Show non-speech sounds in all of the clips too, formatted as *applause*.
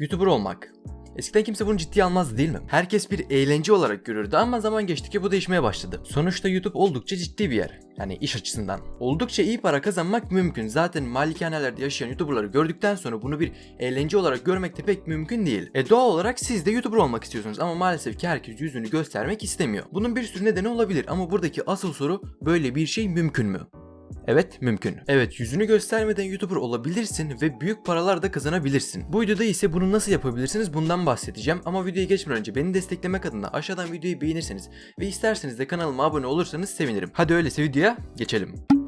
YouTuber olmak. Eskiden kimse bunu ciddiye almazdı değil mi? Herkes bir eğlence olarak görürdü ama zaman geçtikçe bu değişmeye başladı. Sonuçta YouTube oldukça ciddi bir yer. Yani iş açısından. Oldukça iyi para kazanmak mümkün. Zaten malikanelerde yaşayan YouTuber'ları gördükten sonra bunu bir eğlence olarak görmek de pek mümkün değil. E doğal olarak siz de YouTuber olmak istiyorsunuz ama maalesef ki herkes yüzünü göstermek istemiyor. Bunun bir sürü nedeni olabilir ama buradaki asıl soru böyle bir şey mümkün mü? Evet mümkün. Evet yüzünü göstermeden YouTuber olabilirsin ve büyük paralar da kazanabilirsin. Bu videoda ise bunu nasıl yapabilirsiniz bundan bahsedeceğim ama videoya geçmeden önce beni desteklemek adına aşağıdan videoyu beğenirseniz ve isterseniz de kanalıma abone olursanız sevinirim. Hadi öyleyse videoya geçelim.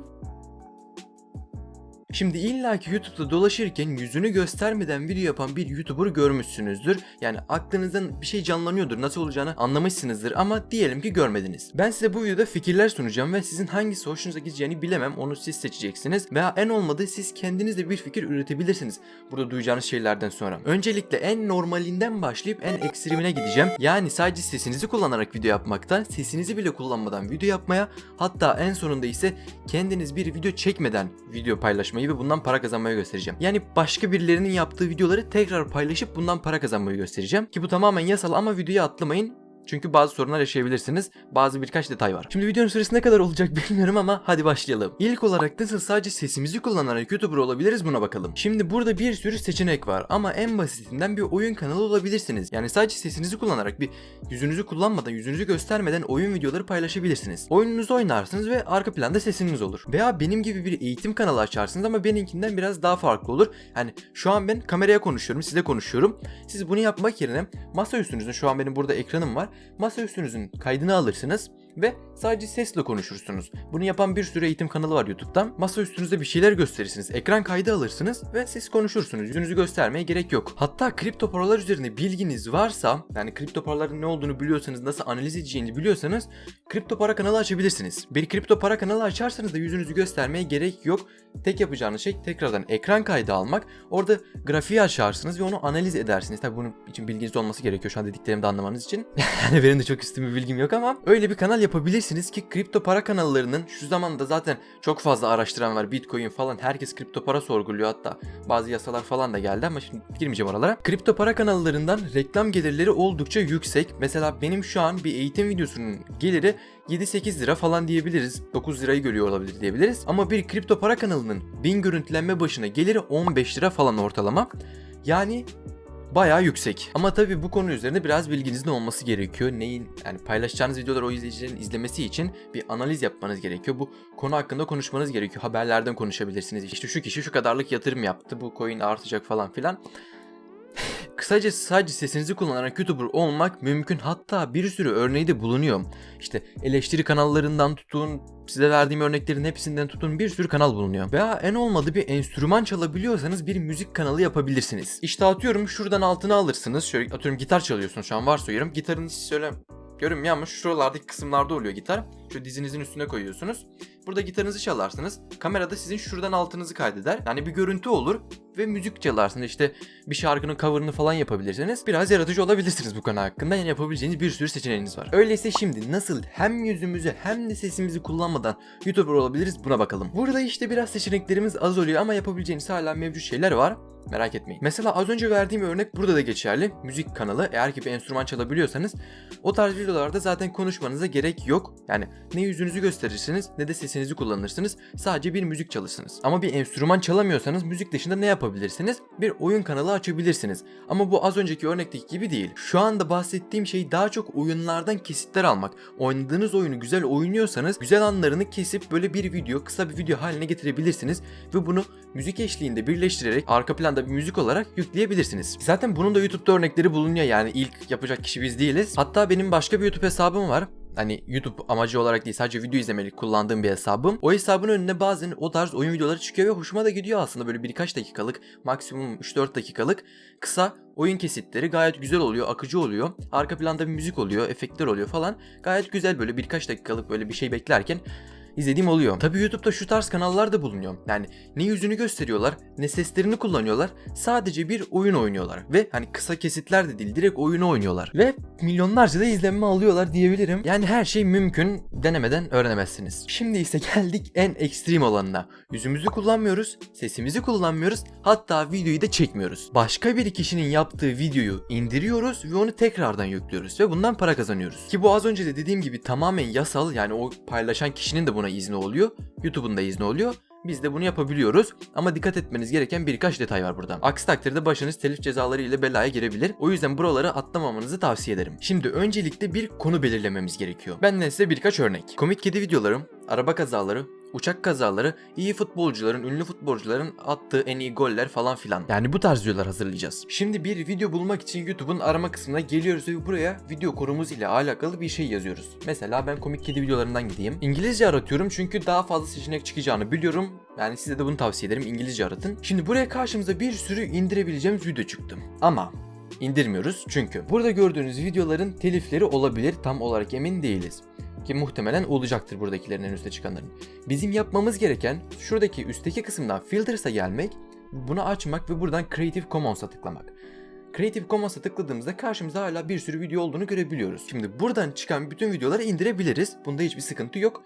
Şimdi illaki YouTube'da dolaşırken yüzünü göstermeden video yapan bir YouTuber görmüşsünüzdür. Yani aklınızdan bir şey canlanıyordur. Nasıl olacağını anlamışsınızdır ama diyelim ki görmediniz. Ben size bu videoda fikirler sunacağım ve sizin hangisi hoşunuza gideceğini bilemem. Onu siz seçeceksiniz. Veya en olmadı siz kendiniz de bir fikir üretebilirsiniz. Burada duyacağınız şeylerden sonra. Öncelikle en normalinden başlayıp en ekstremine gideceğim. Yani sadece sesinizi kullanarak video yapmaktan, sesinizi bile kullanmadan video yapmaya, hatta en sonunda ise kendiniz bir video çekmeden video paylaşmayı ve bundan para kazanmayı göstereceğim. Yani başka birilerinin yaptığı videoları tekrar paylaşıp bundan para kazanmayı göstereceğim. Ki bu tamamen yasal ama videoyu atlamayın. Çünkü bazı sorunlar yaşayabilirsiniz. Bazı birkaç detay var. Şimdi videonun süresi ne kadar olacak *laughs* bilmiyorum ama hadi başlayalım. İlk olarak nasıl sadece sesimizi kullanarak YouTuber olabiliriz buna bakalım. Şimdi burada bir sürü seçenek var ama en basitinden bir oyun kanalı olabilirsiniz. Yani sadece sesinizi kullanarak bir yüzünüzü kullanmadan, yüzünüzü göstermeden oyun videoları paylaşabilirsiniz. Oyununuzu oynarsınız ve arka planda sesiniz olur. Veya benim gibi bir eğitim kanalı açarsınız ama benimkinden biraz daha farklı olur. Yani şu an ben kameraya konuşuyorum, size konuşuyorum. Siz bunu yapmak yerine masa üstünüzde şu an benim burada ekranım var masa üstünüzün kaydını alırsınız ve sadece sesle konuşursunuz. Bunu yapan bir sürü eğitim kanalı var YouTube'dan. Masa üstünüzde bir şeyler gösterirsiniz. Ekran kaydı alırsınız ve siz konuşursunuz. Yüzünüzü göstermeye gerek yok. Hatta kripto paralar üzerine bilginiz varsa, yani kripto paraların ne olduğunu biliyorsanız, nasıl analiz edeceğini biliyorsanız kripto para kanalı açabilirsiniz. Bir kripto para kanalı açarsanız da yüzünüzü göstermeye gerek yok. Tek yapacağınız şey tekrardan ekran kaydı almak. Orada grafiği açarsınız ve onu analiz edersiniz. Tabi bunun için bilginiz olması gerekiyor şu an dediklerimi de anlamanız için. *laughs* yani benim de çok üstün bir bilgim yok ama öyle bir kanal yapabilirsiniz ki kripto para kanallarının şu zamanda zaten çok fazla araştıran var. Bitcoin falan herkes kripto para sorguluyor hatta. Bazı yasalar falan da geldi ama şimdi girmeyeceğim oralara. Kripto para kanallarından reklam gelirleri oldukça yüksek. Mesela benim şu an bir eğitim videosunun geliri 7-8 lira falan diyebiliriz. 9 lirayı görüyor olabilir diyebiliriz. Ama bir kripto para kanalının 1000 görüntülenme başına geliri 15 lira falan ortalama. Yani bayağı yüksek. Ama tabii bu konu üzerinde biraz bilginizin olması gerekiyor. Neyin yani paylaşacağınız videolar o izleyicilerin izlemesi için bir analiz yapmanız gerekiyor. Bu konu hakkında konuşmanız gerekiyor. Haberlerden konuşabilirsiniz. İşte şu kişi şu kadarlık yatırım yaptı. Bu coin artacak falan filan. Kısaca sadece sesinizi kullanarak YouTuber olmak mümkün. Hatta bir sürü örneği de bulunuyor. İşte eleştiri kanallarından tutun, size verdiğim örneklerin hepsinden tutun bir sürü kanal bulunuyor. Veya en olmadı bir enstrüman çalabiliyorsanız bir müzik kanalı yapabilirsiniz. İşte atıyorum şuradan altına alırsınız. Şöyle atıyorum gitar çalıyorsunuz şu an varsayıyorum. Gitarınızı şöyle Görün ya ama şuralardaki kısımlarda oluyor gitar. Şu dizinizin üstüne koyuyorsunuz. Burada gitarınızı çalarsınız. Kamerada sizin şuradan altınızı kaydeder. Yani bir görüntü olur ve müzik çalarsınız. İşte bir şarkının cover'ını falan yapabilirsiniz. Biraz yaratıcı olabilirsiniz bu konu hakkında. Yani yapabileceğiniz bir sürü seçeneğiniz var. Öyleyse şimdi nasıl hem yüzümüzü hem de sesimizi kullanmadan YouTuber olabiliriz buna bakalım. Burada işte biraz seçeneklerimiz az oluyor ama yapabileceğiniz hala mevcut şeyler var. Merak etmeyin. Mesela az önce verdiğim örnek burada da geçerli. Müzik kanalı. Eğer ki bir enstrüman çalabiliyorsanız o tarz videolarda zaten konuşmanıza gerek yok. Yani ne yüzünüzü gösterirsiniz ne de sesinizi kullanırsınız. Sadece bir müzik çalışırsınız. Ama bir enstrüman çalamıyorsanız müzik dışında ne yapabilirsiniz? Bir oyun kanalı açabilirsiniz. Ama bu az önceki örnekteki gibi değil. Şu anda bahsettiğim şey daha çok oyunlardan kesitler almak. Oynadığınız oyunu güzel oynuyorsanız güzel anlarını kesip böyle bir video, kısa bir video haline getirebilirsiniz ve bunu müzik eşliğinde birleştirerek arka planda bir müzik olarak yükleyebilirsiniz. Zaten bunun da YouTube'da örnekleri bulunuyor yani ilk yapacak kişi biz değiliz. Hatta benim başka bir YouTube hesabım var hani YouTube amacı olarak değil sadece video izlemelik kullandığım bir hesabım. O hesabın önüne bazen o tarz oyun videoları çıkıyor ve hoşuma da gidiyor aslında böyle birkaç dakikalık maksimum 3-4 dakikalık kısa oyun kesitleri gayet güzel oluyor, akıcı oluyor. Arka planda bir müzik oluyor, efektler oluyor falan. Gayet güzel böyle birkaç dakikalık böyle bir şey beklerken izlediğim oluyor. Tabi YouTube'da şu tarz kanallar da bulunuyor. Yani ne yüzünü gösteriyorlar ne seslerini kullanıyorlar. Sadece bir oyun oynuyorlar. Ve hani kısa kesitler de değil direkt oyunu oynuyorlar. Ve milyonlarca da izlenme alıyorlar diyebilirim. Yani her şey mümkün denemeden öğrenemezsiniz. Şimdi ise *laughs* geldik en ekstrem olanına. Yüzümüzü kullanmıyoruz, sesimizi kullanmıyoruz, hatta videoyu da çekmiyoruz. Başka bir kişinin yaptığı videoyu indiriyoruz ve onu tekrardan yüklüyoruz ve bundan para kazanıyoruz. Ki bu az önce de dediğim gibi tamamen yasal yani o paylaşan kişinin de buna izni oluyor. YouTube'un da izni oluyor. Biz de bunu yapabiliyoruz ama dikkat etmeniz gereken birkaç detay var burada. Aksi takdirde başınız telif cezaları ile belaya girebilir. O yüzden buraları atlamamanızı tavsiye ederim. Şimdi öncelikle bir konu belirlememiz gerekiyor. Benden size birkaç örnek. Komik kedi videolarım, araba kazaları, uçak kazaları, iyi futbolcuların, ünlü futbolcuların attığı en iyi goller falan filan. Yani bu tarz videolar hazırlayacağız. Şimdi bir video bulmak için YouTube'un arama kısmına geliyoruz ve buraya video konumuz ile alakalı bir şey yazıyoruz. Mesela ben komik kedi videolarından gideyim. İngilizce aratıyorum çünkü daha fazla seçenek çıkacağını biliyorum. Yani size de bunu tavsiye ederim. İngilizce aratın. Şimdi buraya karşımıza bir sürü indirebileceğimiz video çıktı. Ama indirmiyoruz çünkü burada gördüğünüz videoların telifleri olabilir tam olarak emin değiliz ki muhtemelen olacaktır buradakilerin en üste çıkanların. Bizim yapmamız gereken şuradaki üstteki kısımdan filters'a gelmek, bunu açmak ve buradan Creative Commons'a tıklamak. Creative Commons'a tıkladığımızda karşımıza hala bir sürü video olduğunu görebiliyoruz. Şimdi buradan çıkan bütün videoları indirebiliriz. Bunda hiçbir sıkıntı yok.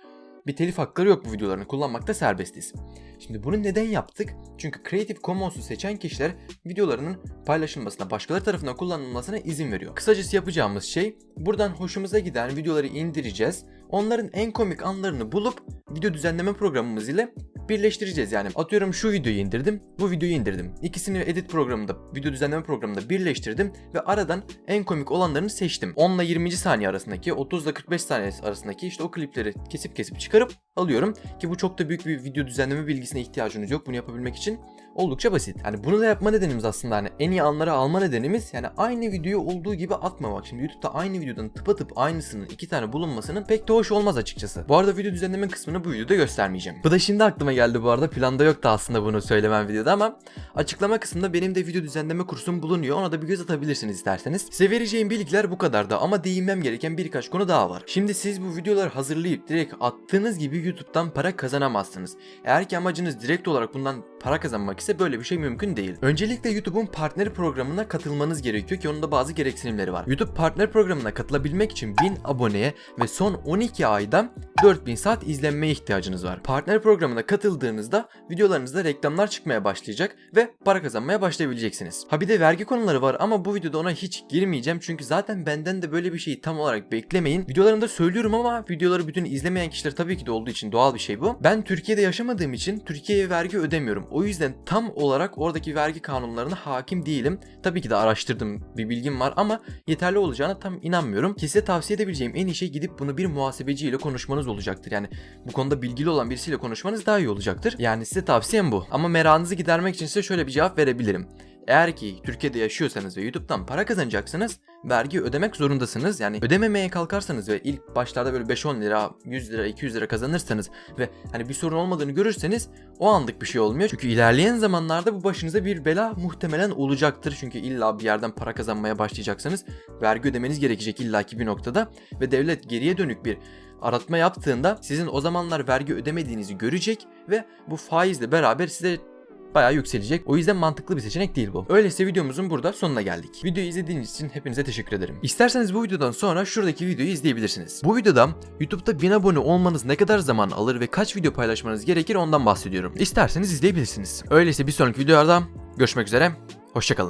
Bir telif hakları yok bu videolarını kullanmakta serbestiz. Şimdi bunu neden yaptık? Çünkü Creative Commons'u seçen kişiler videolarının paylaşılmasına, başkaları tarafından kullanılmasına izin veriyor. Kısacası yapacağımız şey buradan hoşumuza giden videoları indireceğiz. Onların en komik anlarını bulup video düzenleme programımız ile birleştireceğiz yani. Atıyorum şu videoyu indirdim, bu videoyu indirdim. İkisini edit programında, video düzenleme programında birleştirdim ve aradan en komik olanlarını seçtim. 10 ile 20. saniye arasındaki, 30 ile 45 saniye arasındaki işte o klipleri kesip kesip çıkarıp alıyorum. Ki bu çok da büyük bir video düzenleme bilgisine ihtiyacınız yok bunu yapabilmek için. Oldukça basit. Yani bunu da yapma nedenimiz aslında hani en iyi anları alma nedenimiz yani aynı videoyu olduğu gibi atmamak. Şimdi YouTube'da aynı videodan tıpatıp aynısının iki tane bulunmasının pek de hoş olmaz açıkçası. Bu arada video düzenleme kısmını bu videoda göstermeyeceğim. Bu da şimdi aklıma geldi bu arada. Planda yoktu aslında bunu söylemem videoda ama açıklama kısmında benim de video düzenleme kursum bulunuyor. Ona da bir göz atabilirsiniz isterseniz. Size vereceğim bilgiler bu kadar da ama değinmem gereken birkaç konu daha var. Şimdi siz bu videoları hazırlayıp direkt attığınız gibi YouTube'dan para kazanamazsınız. Eğer ki amacınız direkt olarak bundan para kazanmak ise böyle bir şey mümkün değil. Öncelikle YouTube'un partner programına katılmanız gerekiyor ki onun da bazı gereksinimleri var. YouTube partner programına katılabilmek için 1000 aboneye ve son 12 ayda 4000 saat izlenmeye ihtiyacınız var. Partner programına katıldığınızda videolarınızda reklamlar çıkmaya başlayacak ve para kazanmaya başlayabileceksiniz. Ha bir de vergi konuları var ama bu videoda ona hiç girmeyeceğim çünkü zaten benden de böyle bir şeyi tam olarak beklemeyin. Videolarımda söylüyorum ama videoları bütün izlemeyen kişiler tabii ki de olduğu için doğal bir şey bu. Ben Türkiye'de yaşamadığım için Türkiye'ye vergi ödemiyorum. O yüzden tam olarak oradaki vergi kanunlarına hakim değilim. Tabii ki de araştırdım bir bilgim var ama yeterli olacağına tam inanmıyorum. Size tavsiye edebileceğim en iyi şey gidip bunu bir muhasebeciyle konuşmanız olacaktır. Yani bu konuda bilgili olan birisiyle konuşmanız daha iyi olacaktır. Yani size tavsiyem bu. Ama merakınızı gidermek için size şöyle bir cevap verebilirim. Eğer ki Türkiye'de yaşıyorsanız ve YouTube'dan para kazanacaksınız, vergi ödemek zorundasınız. Yani ödememeye kalkarsanız ve ilk başlarda böyle 5-10 lira, 100 lira, 200 lira kazanırsanız ve hani bir sorun olmadığını görürseniz o anlık bir şey olmuyor. Çünkü ilerleyen zamanlarda bu başınıza bir bela muhtemelen olacaktır. Çünkü illa bir yerden para kazanmaya başlayacaksanız vergi ödemeniz gerekecek illaki bir noktada ve devlet geriye dönük bir aratma yaptığında sizin o zamanlar vergi ödemediğinizi görecek ve bu faizle beraber size bayağı yükselecek. O yüzden mantıklı bir seçenek değil bu. Öyleyse videomuzun burada sonuna geldik. Videoyu izlediğiniz için hepinize teşekkür ederim. İsterseniz bu videodan sonra şuradaki videoyu izleyebilirsiniz. Bu videoda YouTube'da 1000 abone olmanız ne kadar zaman alır ve kaç video paylaşmanız gerekir ondan bahsediyorum. İsterseniz izleyebilirsiniz. Öyleyse bir sonraki videolarda görüşmek üzere. Hoşçakalın.